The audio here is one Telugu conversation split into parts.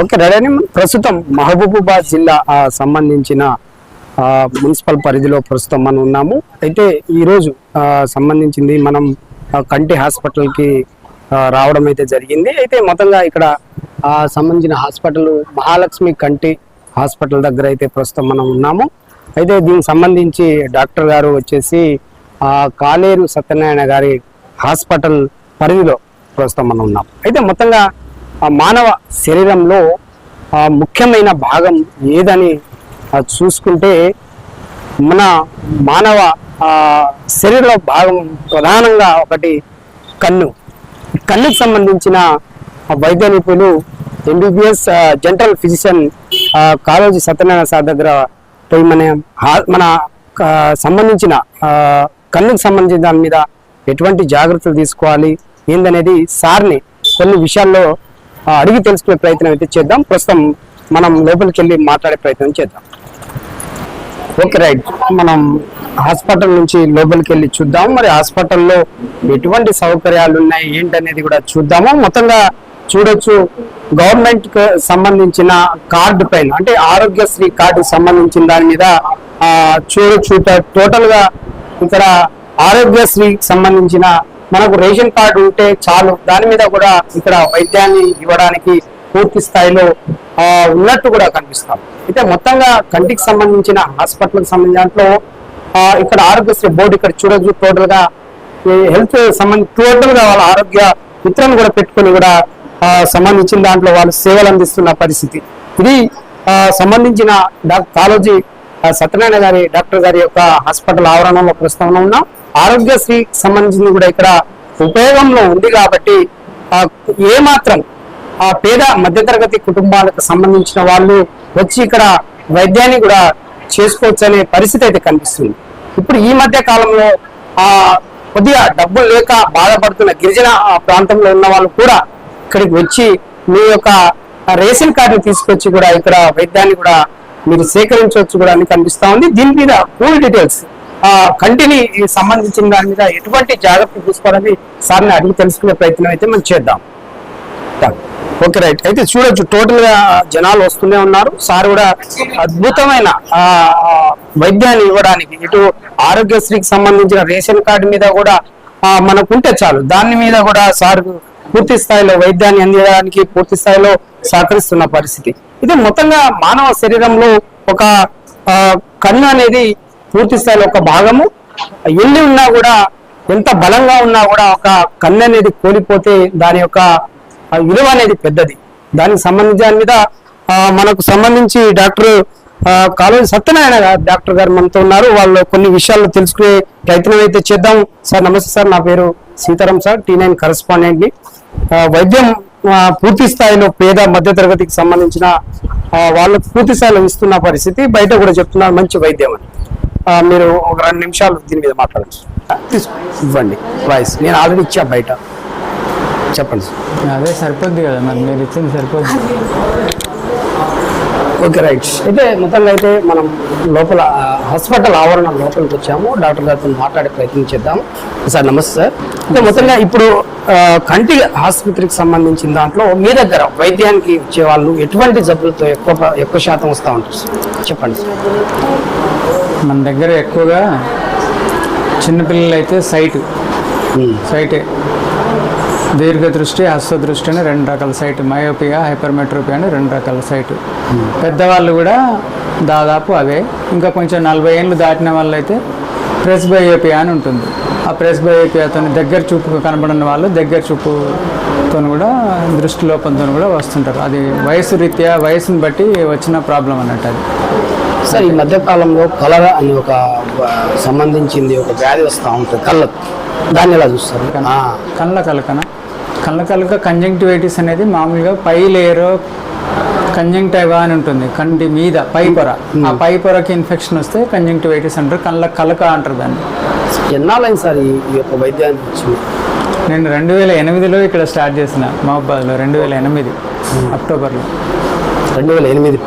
ఓకే రెడీ ప్రస్తుతం మహబూబాబాద్ జిల్లా సంబంధించిన మున్సిపల్ పరిధిలో ప్రస్తుతం మనం ఉన్నాము అయితే ఈరోజు సంబంధించింది మనం కంటి హాస్పిటల్కి రావడం అయితే జరిగింది అయితే మొత్తంగా ఇక్కడ సంబంధించిన హాస్పిటల్ మహాలక్ష్మి కంటి హాస్పిటల్ దగ్గర అయితే ప్రస్తుతం మనం ఉన్నాము అయితే దీనికి సంబంధించి డాక్టర్ గారు వచ్చేసి కాలేరు సత్యనారాయణ గారి హాస్పిటల్ పరిధిలో ప్రస్తుతం మనం ఉన్నాం అయితే మొత్తంగా మానవ శరీరంలో ముఖ్యమైన భాగం ఏదని చూసుకుంటే మన మానవ శరీర భాగం ప్రధానంగా ఒకటి కన్ను కన్నుకు సంబంధించిన వైద్య నిపుణులు MBBS general physician college Satyanarayana sir దగ్గర పోయి మన మన సంబంధించిన కన్నుకు సంబంధించిన దాని మీద ఎటువంటి జాగ్రత్తలు తీసుకోవాలి ఏందనేది సార్ని కొన్ని విషయాల్లో అడిగి తెలుసుకునే ప్రయత్నం అయితే చేద్దాం ప్రస్తుతం మనం లోపలికి వెళ్ళి మాట్లాడే ప్రయత్నం చేద్దాం ఓకే రైట్ మనం హాస్పిటల్ నుంచి లోపలికి వెళ్ళి చూద్దాం మరి హాస్పిటల్లో ఎటువంటి సౌకర్యాలు ఉన్నాయి ఏంటనేది కూడా చూద్దాము మొత్తంగా చూడొచ్చు గవర్నమెంట్ సంబంధించిన కార్డు పైన అంటే ఆరోగ్యశ్రీ కార్డు సంబంధించిన దాని మీద చూడొచ్చు టోటల్ గా ఇక్కడ ఆరోగ్యశ్రీకి సంబంధించిన మనకు రేషన్ కార్డు ఉంటే చాలు దాని మీద కూడా ఇక్కడ వైద్యాన్ని ఇవ్వడానికి పూర్తి స్థాయిలో ఉన్నట్టు కూడా కనిపిస్తాం అయితే మొత్తంగా కంటికి సంబంధించిన హాస్పిటల్కి సంబంధించిన దాంట్లో ఇక్కడ ఆరోగ్యశ్రీ బోర్డు ఇక్కడ చూడొచ్చు టోటల్ గా హెల్త్ సంబంధించి టోటల్ గా వాళ్ళ ఆరోగ్య మిత్రులను కూడా పెట్టుకుని కూడా సంబంధించిన దాంట్లో వాళ్ళు సేవలు అందిస్తున్న పరిస్థితి ఇది సంబంధించిన డాక్టర్ కాలోజీ సత్యనారాయణ గారి డాక్టర్ గారి యొక్క హాస్పిటల్ ఆవరణంలో ప్రస్తావన ఉన్నాం ఆరోగ్యశ్రీ సంబంధించింది కూడా ఇక్కడ ఉపయోగంలో ఉంది కాబట్టి ఏ మాత్రం ఆ పేద మధ్యతరగతి కుటుంబాలకు సంబంధించిన వాళ్ళు వచ్చి ఇక్కడ వైద్యాన్ని కూడా చేసుకోవచ్చు అనే పరిస్థితి అయితే కనిపిస్తుంది ఇప్పుడు ఈ మధ్య కాలంలో ఆ కొద్దిగా డబ్బులు లేక బాధపడుతున్న గిరిజన ప్రాంతంలో ఉన్న వాళ్ళు కూడా ఇక్కడికి వచ్చి మీ యొక్క రేషన్ కార్డుని తీసుకొచ్చి కూడా ఇక్కడ వైద్యాన్ని కూడా మీరు సేకరించవచ్చు కూడా అని కనిపిస్తా ఉంది దీని మీద ఫుల్ డీటెయిల్స్ కంటిని సంబంధించిన దాని మీద ఎటువంటి జాగ్రత్త తీసుకోవాలని సార్ని అడిగి తెలుసుకునే ప్రయత్నం అయితే మనం చేద్దాం ఓకే రైట్ అయితే చూడొచ్చు టోటల్ గా జనాలు వస్తూనే ఉన్నారు సార్ కూడా అద్భుతమైన వైద్యాన్ని ఇవ్వడానికి ఇటు ఆరోగ్యశ్రీకి సంబంధించిన రేషన్ కార్డు మీద కూడా మనకుంటే చాలు దాని మీద కూడా సార్ పూర్తి స్థాయిలో వైద్యాన్ని అందించడానికి పూర్తి స్థాయిలో సహకరిస్తున్న పరిస్థితి ఇది మొత్తంగా మానవ శరీరంలో ఒక కన్ను అనేది పూర్తి స్థాయిలో ఒక భాగము ఎన్ని ఉన్నా కూడా ఎంత బలంగా ఉన్నా కూడా ఒక కన్ను అనేది కోలిపోతే దాని యొక్క విలువ అనేది పెద్దది దానికి సంబంధించి దాని మీద మనకు సంబంధించి డాక్టర్ కాలేజీ సత్యనారాయణ డాక్టర్ గారు మనతో ఉన్నారు వాళ్ళు కొన్ని విషయాలు తెలుసుకునే ప్రయత్నం అయితే చేద్దాం సార్ నమస్తే సార్ నా పేరు సీతారాం సార్ టీ నైన్ కరస్పాండెంట్ని వైద్యం పూర్తి స్థాయిలో పేద మధ్యతరగతికి సంబంధించిన వాళ్ళకు పూర్తి స్థాయిలో ఇస్తున్న పరిస్థితి బయట కూడా చెప్తున్నారు మంచి వైద్యం అని మీరు ఒక రెండు నిమిషాలు దీని మీద మాట్లాడండి ఇవ్వండి వాయిస్ నేను ఆల్రెడీ ఇచ్చా బయట చెప్పండి అదే సరిపోద్ది కదా మరి మీరు ఇచ్చింది సరిపోద్ది ఓకే రైట్ అయితే మొత్తంగా అయితే మనం లోపల హాస్పిటల్ ఆవరణ లోపలికి వచ్చాము డాక్టర్ గారితో మాట్లాడే ప్రయత్నం చేద్దాము సార్ నమస్తే సార్ అయితే మొత్తంగా ఇప్పుడు కంటి ఆసుపత్రికి సంబంధించిన దాంట్లో మీ దగ్గర వైద్యానికి ఇచ్చే వాళ్ళు ఎటువంటి జబ్బులతో ఎక్కువ ఎక్కువ శాతం వస్తూ ఉంటారు చెప్పండి సార్ మన దగ్గర ఎక్కువగా చిన్నపిల్లలు అయితే సైట్ సైటే దీర్ఘదృష్టి దృష్టి అని రెండు రకాల సైట్ మయోపియా హైపర్మెట్రోపియా అని రెండు రకాల సైట్ పెద్దవాళ్ళు కూడా దాదాపు అవే ఇంకా కొంచెం నలభై ఏళ్ళు దాటిన వాళ్ళు అయితే ప్రెస్ బయోపియా అని ఉంటుంది ఆ ప్రెస్ బయోపియాతో దగ్గర చూపు కనబడిన వాళ్ళు దగ్గర చూపుతో కూడా దృష్టి లోపంతో కూడా వస్తుంటారు అది వయసు రీత్యా వయసుని బట్టి వచ్చిన ప్రాబ్లం అన్నట్టు అది సార్ ఈ మధ్యకాలంలో కలర అని ఒక సంబంధించింది ఒక వ్యాధి వస్తూ ఉంటుంది కళ్ళకు దాన్ని ఎలా చూస్తారు కళ్ళ కలకన కళ్ళ కలక కంజంక్టివైటిస్ అనేది మామూలుగా పై లేయర్ కంజంక్టైవా అని ఉంటుంది కంటి మీద పై పొర ఆ పై పొరకి ఇన్ఫెక్షన్ వస్తే కంజంక్టివైటిస్ అంటారు కళ్ళ కలక అంటారు దాన్ని ఎన్నాలైంది సార్ ఈ యొక్క వైద్యాన్ని నేను రెండు వేల ఎనిమిదిలో ఇక్కడ స్టార్ట్ చేసిన మహబాద్లో రెండు వేల ఎనిమిది అక్టోబర్లో రెండు వేల ఎనిమిది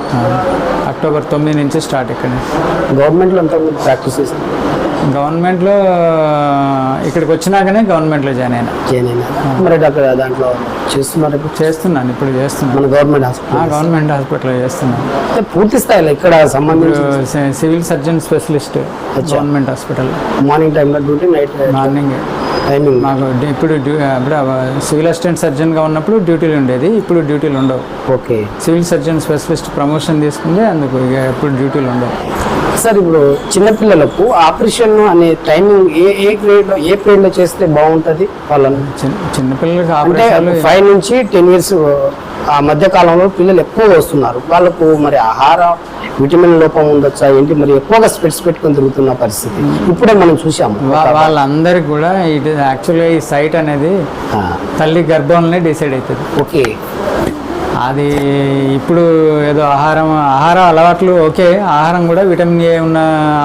అక్టోబర్ తొమ్మిది నుంచి స్టార్ట్ ఇక్కడ గవర్నమెంట్లో అంత ప్రాక్టీస్ గవర్నమెంట్లో ఇక్కడికి వచ్చినాకనే గవర్నమెంట్లో జాయిన్ అయినా జాయిన్ అయినా మరి అక్కడ దాంట్లో చేస్తున్నారు చేస్తున్నాను ఇప్పుడు చేస్తున్నాను గవర్నమెంట్ హాస్పిటల్ గవర్నమెంట్ హాస్పిటల్లో చేస్తున్నాను పూర్తి స్థాయిలో ఇక్కడ సంబంధించి civil surgeon specialist government hospital morning టైంలో డ్యూటీ నైట్ మార్నింగ్ టైమింగ్ మాకు ఇప్పుడు అప్పుడు సివిల్ అసిస్టెంట్ సర్జన్గా ఉన్నప్పుడు డ్యూటీలు ఉండేది ఇప్పుడు డ్యూటీలు ఉండవు okay civil surgeon specialist promotion తీసుకుంటే అందుకు ఇప్పుడు డ్యూటీలు ఉండవు సార్ ఇప్పుడు చిన్నపిల్లలకు ఆపరేషన్ అనే టైమింగ్ ఏ ఏ గ్రేడ్ లో ఏ పీరియడ్ లో చేస్తే బాగుంటది వాళ్ళని చిన్నపిల్లలకు అంటే ఫైవ్ నుంచి టెన్ ఇయర్స్ ఆ మధ్య కాలంలో పిల్లలు ఎక్కువ వస్తున్నారు వాళ్ళకు మరి ఆహారం విటమిన్ లోపం ఉండొచ్చా ఏంటి మరి ఎక్కువగా స్పెట్స్ పెట్టుకొని తిరుగుతున్న పరిస్థితి ఇప్పుడే మనం చూసాము వాళ్ళందరికీ కూడా ఇట్ యాక్చువల్గా ఈ సైట్ అనేది తల్లి గర్భంలోనే డిసైడ్ అవుతుంది ఓకే అది ఇప్పుడు ఏదో ఆహారం ఆహార అలవాట్లు ఓకే ఆహారం కూడా విటమిన్ ఏ ఉన్న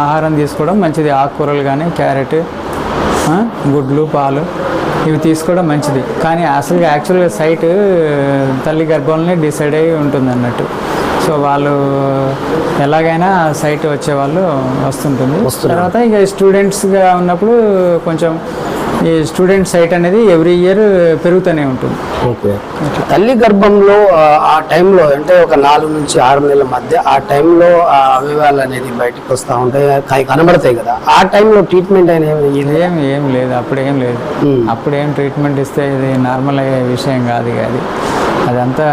ఆహారం తీసుకోవడం మంచిది ఆకుకూరలు కానీ క్యారెట్ గుడ్లు పాలు ఇవి తీసుకోవడం మంచిది కానీ అసలు యాక్చువల్గా సైట్ తల్లి గర్భంలోనే డిసైడ్ అయి ఉంటుంది అన్నట్టు సో వాళ్ళు ఎలాగైనా సైట్ వచ్చేవాళ్ళు వస్తుంటుంది తర్వాత ఇక స్టూడెంట్స్గా ఉన్నప్పుడు కొంచెం ఈ స్టూడెంట్ సైట్ అనేది ఎవ్రీ ఇయర్ పెరుగుతూనే ఉంటుంది ఓకే తల్లి గర్భంలో ఆ టైంలో అంటే ఒక నాలుగు నుంచి ఆరు నెలల మధ్య ఆ టైంలో ఆ అవయవాలు అనేది బయటకు వస్తూ ఉంటాయి కనబడతాయి కదా ఆ టైంలో ట్రీట్మెంట్ అనేది ఏం ఏం లేదు అప్పుడేం లేదు అప్పుడేం ట్రీట్మెంట్ ఇస్తే ఇది నార్మల్ అయ్యే విషయం కాదు కాదు అదంతా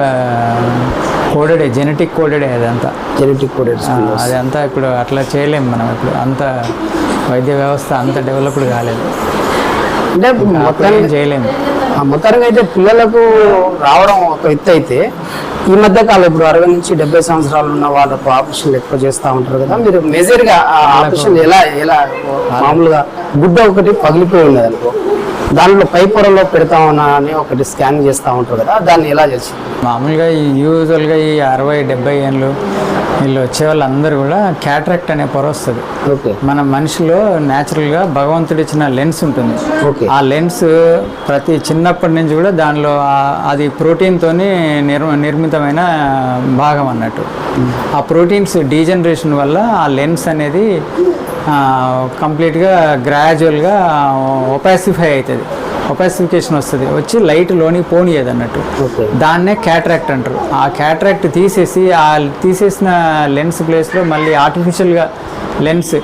కోడెడే జెనెటిక్ కోడెడే అదంతా జెనెటిక్ కోడెడ్ అదంతా ఇప్పుడు అట్లా చేయలేము మనం ఇప్పుడు అంత వైద్య వ్యవస్థ అంత డెవలప్డ్ కాలేదు అంటే మొత్తానికి చేయలేము ఆ మొత్తానికి అయితే పిల్లలకు రావడం ఒక ఎత్తు అయితే ఈ మధ్య కాలం ఇప్పుడు అరవై నుంచి డెబ్బై సంవత్సరాలు ఉన్న వాళ్ళకు ఆపరేషన్లు ఎక్కువ చేస్తూ ఉంటారు కదా మీరు మేజర్గా ఆ ఆపరేషన్ ఎలా ఎలా మామూలుగా గుడ్డ ఒకటి పగిలిపోయి ఉన్నది అనుకో దానిలో పై పొరలో పెడతామన్నా అని ఒకటి స్కాన్ చేస్తూ ఉంటారు కదా దాన్ని ఎలా చేసి మామూలుగా యూజువల్గా ఈ అరవై డెబ్బై ఏళ్ళు వీళ్ళు వచ్చే వాళ్ళందరూ కూడా క్యాట్రాక్ట్ అనే పొర వస్తుంది మన మనిషిలో న్యాచురల్గా భగవంతుడు ఇచ్చిన లెన్స్ ఉంటుంది ఆ లెన్స్ ప్రతి చిన్నప్పటి నుంచి కూడా దానిలో అది ప్రోటీన్తో నిర్మ నిర్మితమైన భాగం అన్నట్టు ఆ ప్రోటీన్స్ డీజనరేషన్ వల్ల ఆ లెన్స్ అనేది కంప్లీట్గా గ్రాడ్యువల్గా ఒపాసిఫై అవుతుంది ఒపాసిఫికేషన్ వస్తుంది వచ్చి లైట్ లోనికి పోనీయదు అన్నట్టు దాన్నే క్యాట్రాక్ట్ అంటారు ఆ క్యాట్రాక్ట్ తీసేసి ఆ తీసేసిన లెన్స్ ప్లేస్లో మళ్ళీ ఆర్టిఫిషియల్గా లెన్స్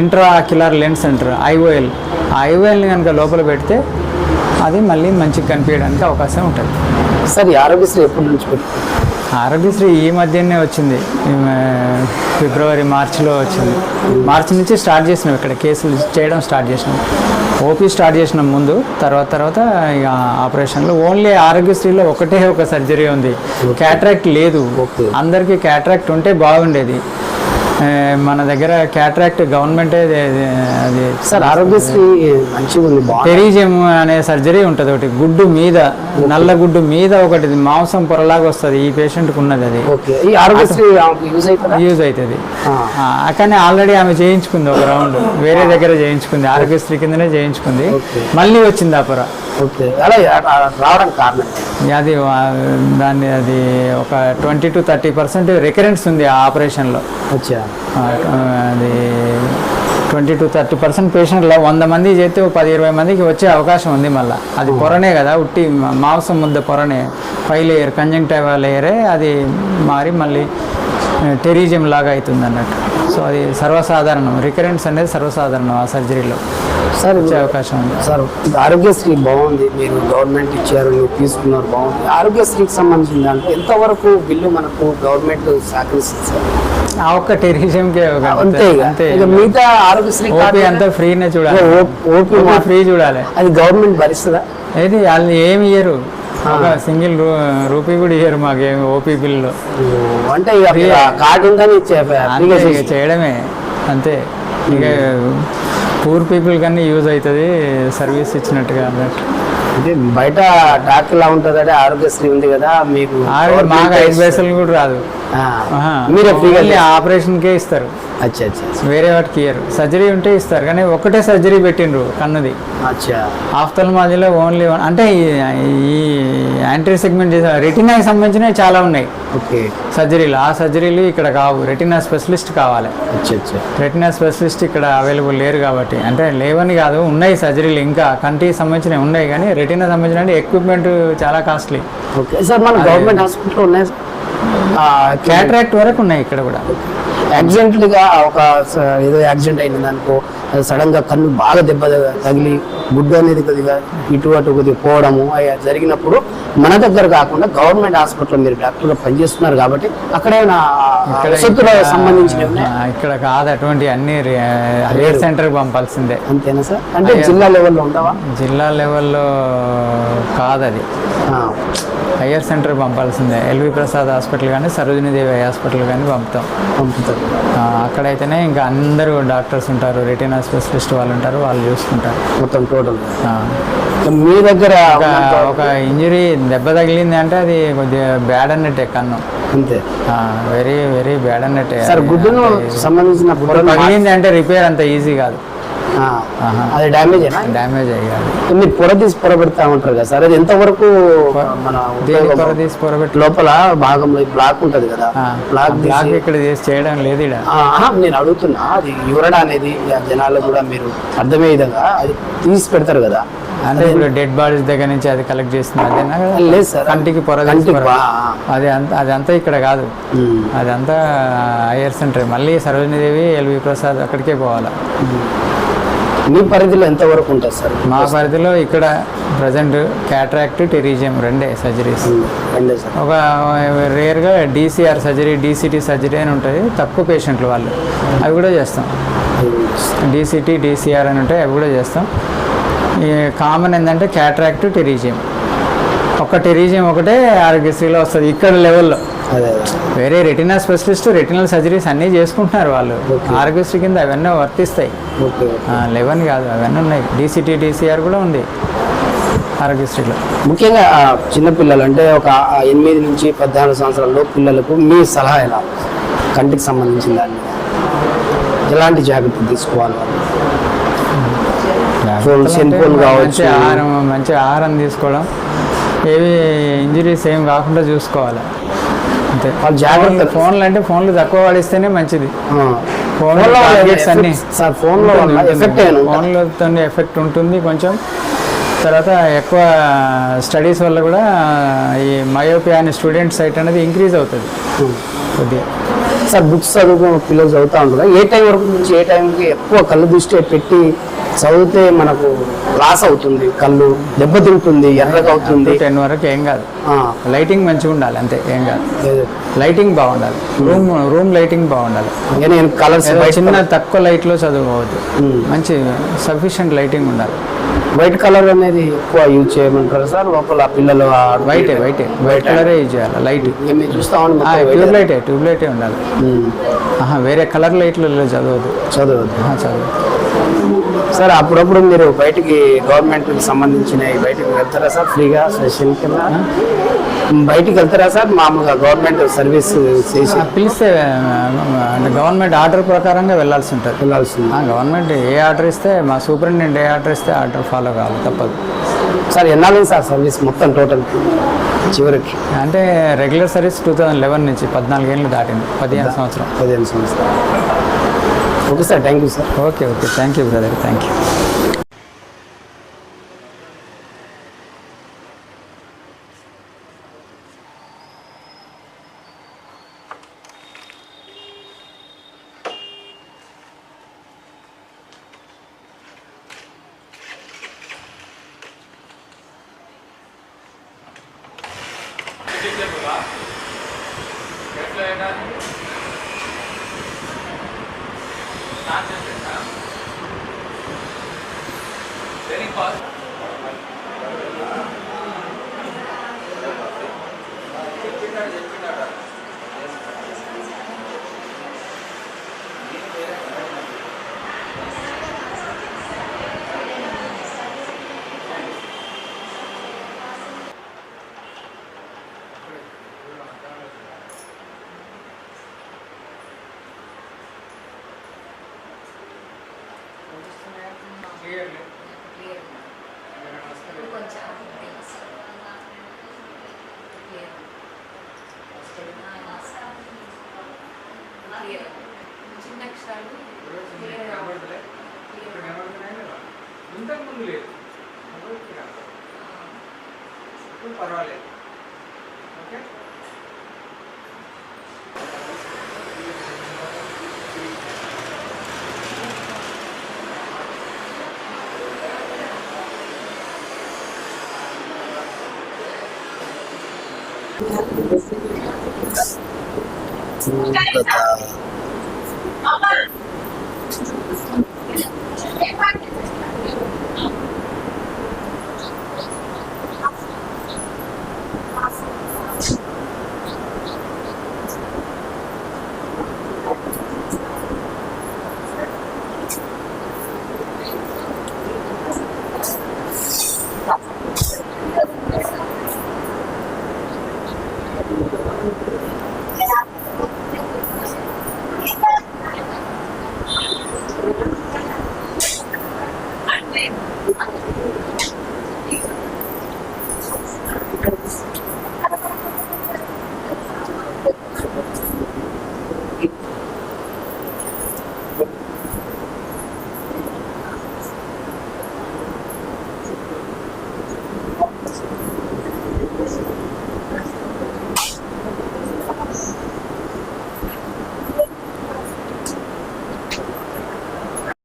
ఇంట్రా కిలర్ లెన్స్ అంటారు ఐఓఎల్ ఆ ఐఓఎల్ని కనుక లోపల పెడితే అది మళ్ళీ మంచిగా కనిపించడానికి అవకాశం ఉంటుంది సార్ ఆరోగ్యశ్రీ ఎప్పటి నుంచి ఆరోగ్యశ్రీ ఈ మధ్యనే వచ్చింది ఫిబ్రవరి మార్చిలో వచ్చింది మార్చి నుంచి స్టార్ట్ చేసినాం ఇక్కడ కేసులు చేయడం స్టార్ట్ చేసినాం ఓపీ స్టార్ట్ చేసినాం ముందు తర్వాత తర్వాత ఇక ఆపరేషన్లో ఓన్లీ ఆరోగ్యశ్రీలో ఒకటే ఒక సర్జరీ ఉంది క్యాట్రాక్ట్ లేదు అందరికీ క్యాట్రాక్ట్ ఉంటే బాగుండేది మన దగ్గర క్యాట్రాక్ట్ గవర్నమెంటే అది సార్ ఆరోగ్యశ్రీ మంచిగా టెరీజియం అనే సర్జరీ ఉంటుంది ఒకటి గుడ్డు మీద నల్ల గుడ్డు మీద ఒకటి మాంసం పొరలాగా వస్తుంది ఈ పేషెంట్కి ఉన్నది అది ఈ యూజ్ అవుతుంది కానీ ఆల్రెడీ ఆమె చేయించుకుంది ఒక రౌండ్ వేరే దగ్గర చేయించుకుంది ఆరోగ్యశ్రీ కిందనే చేయించుకుంది మళ్ళీ వచ్చింది ఆ పొర అది దాన్ని అది ఒక twenty to thirty percent recurrence ఉంది ఆ ఆపరేషన్లో వచ్చా అది ట్వంటీ టు థర్టీ పర్సెంట్ పేషెంట్లో వంద మంది చేస్తే పది ఇరవై మందికి వచ్చే అవకాశం ఉంది మళ్ళీ అది పొరనే కదా ఉట్టి మాంసం ముందు పొరనే ఫైల్ అయ్యారు కంజంక్టైవ్ లేయరే అది మారి మళ్ళీ టెరిజం లాగా అవుతుంది అన్నట్టు సో అది సర్వసాధారణం రికరెన్స్ అనేది సర్వసాధారణం ఆ సర్జరీలో సార్ వచ్చే అవకాశం ఉంది సార్ ఆరోగ్యశ్రీ బాగుంది మీరు గవర్నమెంట్ ఇచ్చారు తీసుకున్నారు బాగుంది ఆరోగ్యశ్రీకి సంబంధించిన దాంట్లో ఎంతవరకు బిల్లు మనకు గవర్నమెంట్ సహకరిస్తుంది సార్ ఆ ఒక్క టెరిజం అంతే అంతే ఇక మిగతా ఆరోగ్యశ్రీ అంతా ఫ్రీనే చూడాలి ఓపీ ఫ్రీ చూడాలి అది గవర్నమెంట్ భరిస్తుందా అయితే వాళ్ళు ఏమి ఇయ్యరు సింగిల్ రూపీ కూడా ఇయ్యరు మాకేమి ఓపీ బిల్లు అంటే కార్డు ఉందని చేయడమే అంతే ఇక పూర్ పీపుల్ కన్నా యూజ్ అవుతుంది సర్వీస్ ఇచ్చినట్టుగా అన్నట్టు అంటే బయట టాక్ ఎలా ఉంటుంది అంటే ఆరోగ్యశ్రీ ఉంది కదా మీకు మాకు ఐదు పైసలు కూడా రాదు మీరు ఫ్రీగా ఆపరేషన్కే ఇస్తారు అచ్చా అచ్చా వేరే వాటికి ఇయ్యరు సర్జరీ ఉంటే ఇస్తారు కానీ ఒకటే సర్జరీ పెట్టిండ్రు కన్నది ఆఫ్తల్ మాదిలో ఓన్లీ అంటే ఈ యాంటీ సెగ్మెంట్ చేసారు రెటినాకి సంబంధించినవి చాలా ఉన్నాయి ఓకే సర్జరీలు ఆ సర్జరీలు ఇక్కడ కావు రెటినా స్పెషలిస్ట్ కావాలి రెటినా స్పెషలిస్ట్ ఇక్కడ అవైలబుల్ లేరు కాబట్టి అంటే లేవని కాదు ఉన్నాయి సర్జరీలు ఇంకా కంటికి సంబంధించినవి ఉన్నాయి కానీ రెటినా సంబంధించిన ఎక్విప్మెంట్ చాలా కాస్ట్లీ ఓకే సార్ మన గవర్నమెంట్ హాస్పిటల్ ఉన్నాయి కేటరాక్ట్ వరకు ఉన్నాయి ఇక్కడ కూడా యాక్సిడెంట్గా ఒక ఏదో యాక్సిడెంట్ అయింది అనుకో సడన్గా కన్ను బాగా దెబ్బ తగిలి గుడ్డు అనేది కొద్దిగా ఇటు అటు కొద్దిగా పోవడము జరిగినప్పుడు మన దగ్గర కాకుండా గవర్నమెంట్ హాస్పిటల్ మీరు డాక్టర్గా పనిచేస్తున్నారు కాబట్టి అక్కడేమైనా సంబంధించిన ఇక్కడ కాదు అటువంటి అన్ని రేట్ సెంటర్కి పంపాల్సిందే అంతేనా సార్ అంటే జిల్లా లెవెల్లో ఉండవా జిల్లా లెవెల్లో కాదు అది హయ్యర్ సెంటర్ పంపాల్సిందే ఎల్వి ప్రసాద్ హాస్పిటల్ కానీ సరోజినీదేవి హాస్పిటల్ కానీ పంపుతాం పంపుతాం అక్కడైతేనే ఇంకా అందరూ డాక్టర్స్ ఉంటారు రెటీనా స్పెషలిస్ట్ వాళ్ళు ఉంటారు వాళ్ళు చూసుకుంటారు మొత్తం టోటల్ మీ దగ్గర ఒక ఇంజరీ దెబ్బ తగిలింది అంటే అది కొద్దిగా బ్యాడ్ అన్నట్టే కన్ను అంతే వెరీ వెరీ బ్యాడ్ అన్నట్టే సార్ సంబంధించిన తగిలింది అంటే రిపేర్ అంత ఈజీ కాదు అది డ్యామేజ్ డ్యామేజ్ అయ్యాలి మీరు పొర తీసి పొరబెడతా ఉంటారు కదా సార్ అది ఎంతవరకు మన పొర తీసి పొరబెట్టి లోపల భాగంలో బ్లాక్ ఉంటది కదా బ్లాక్ బ్లాక్ ఇక్కడ చేసి చేయడం లేదు నేను అడుగుతున్నా అది యువరడా అనేది జనాలు కూడా మీరు అర్థమయ్యే విధంగా అది తీసి పెడతారు కదా అంటే ఇప్పుడు డెడ్ బాడీస్ దగ్గర నుంచి అది కలెక్ట్ చేస్తుంది అదేనా లేదు సార్ కంటికి పొర అది అంతా అదంతా ఇక్కడ కాదు అదంతా హైయర్ సెంటర్ మళ్ళీ సరోజినీదేవి ఎల్వి ప్రసాద్ అక్కడికే పోవాలి మీ పరిధిలో ఎంతవరకు ఉంటుంది సార్ మా పరిధిలో ఇక్కడ ప్రజెంట్ క్యాట్రాక్ట్ టెరీజియం రెండే సర్జరీస్ ఒక రేర్గా డీసీఆర్ సర్జరీ డీసీటీ సర్జరీ అని ఉంటుంది తక్కువ పేషెంట్లు వాళ్ళు అవి కూడా చేస్తాం డీసీటీ డీసీఆర్ అని ఉంటాయి అవి కూడా చేస్తాం కామన్ ఏంటంటే క్యాట్రాక్ట్ టెరీజియం ఒక్క టెరీజియం ఒకటే ఆరోగ్యశ్రీలో వస్తుంది ఇక్కడ లెవెల్లో వేరే రెటినా స్పెషలిస్ట్ రెటినల్ సర్జరీస్ అన్నీ చేసుకుంటున్నారు వాళ్ళు ఆరోగ్యశ్రీ కింద అవన్నీ వర్తిస్తాయి లెవెన్ కాదు అవన్నీ ఉన్నాయి డీసీటీ డీసీఆర్ కూడా ఉంది ఆరోగ్యశ్రీలో ముఖ్యంగా చిన్నపిల్లలు అంటే ఒక ఎనిమిది నుంచి పద్నాలుగు సంవత్సరాల్లో పిల్లలకు మీ సలహా ఎలా కంటికి సంబంధించిన దాన్ని ఎలాంటి జాగ్రత్తలు తీసుకోవాలి మంచి ఆహారం మంచి ఆహారం తీసుకోవడం ఏవి ఇంజరీస్ ఏం కాకుండా చూసుకోవాలి అంతే వాళ్ళు జాగ్రత్త ఫోన్లు అంటే ఫోన్లు తక్కువ వాడిస్తేనే మంచిది ఫోన్లో సార్ ఫోన్లో ఎఫెక్ట్ ఫోన్లో ఎఫెక్ట్ ఉంటుంది కొంచెం తర్వాత ఎక్కువ స్టడీస్ వల్ల కూడా ఈ మయోపియా అనే స్టూడెంట్ సైట్ అనేది ఇంక్రీజ్ అవుతుంది కొద్దిగా సార్ బుక్స్ చదువుకున్న పిల్లలు చదువుతూ ఉంటుందా ఏ టైం వరకు నుంచి ఏ టైంకి ఎక్కువ కళ్ళు దృష్టి పెట్టి చదివితే మనకు లాస్ అవుతుంది కళ్ళు దెబ్బతింటుంది ఎర్రగా అవుతుంది టెన్ వరకు ఏం కాదు లైటింగ్ మంచిగా ఉండాలి అంతే ఏం కాదు లైటింగ్ బాగుండాలి రూమ్ రూమ్ లైటింగ్ బాగుండాలి కలర్స్ చిన్న తక్కువ లైట్లో చదువుకోవద్దు మంచి సఫిషియంట్ లైటింగ్ ఉండాలి వైట్ కలర్ అనేది ఎక్కువ యూజ్ చేయమంటారు సార్ లోపల పిల్లలు వైటే వైటే వైట్ కలరే యూజ్ చేయాలి లైట్ చూస్తా చూస్తామని ట్యూబ్ లైటే ట్యూబ్ లైటే ఉండాలి వేరే కలర్ లైట్లు చదవద్దు చదవద్దు చదవద్దు సార్ అప్పుడప్పుడు మీరు బయటికి గవర్నమెంట్కి సంబంధించిన బయటకు వెళ్తారా సార్ ఫ్రీగా సెషన్ కింద బయటికి వెళ్తారా సార్ మామూలుగా గవర్నమెంట్ సర్వీస్ చేసి పిలిస్తే అంటే గవర్నమెంట్ ఆర్డర్ ప్రకారంగా వెళ్ళాల్సి ఉంటుంది వెళ్ళాల్సి గవర్నమెంట్ ఏ ఆర్డర్ ఇస్తే మా సూపరింటెండెంట్ ఏ ఆర్డర్ ఇస్తే ఆర్డర్ ఫాలో కావాలి తప్పదు సార్ ఎన్నాళ్ళు సార్ సర్వీస్ మొత్తం టోటల్ చివరికి అంటే regular service two thousand eleven నుంచి పద్నాలుగేళ్ళు దాటింది పదిహేను సంవత్సరం పదిహేను సంవత్సరం Okay, sir. Thank you, sir. Okay, okay. Thank you, brother. Thank you. ఇంతకుముందు లేదు ఇప్పుడు పర్వాలేదు ఓకే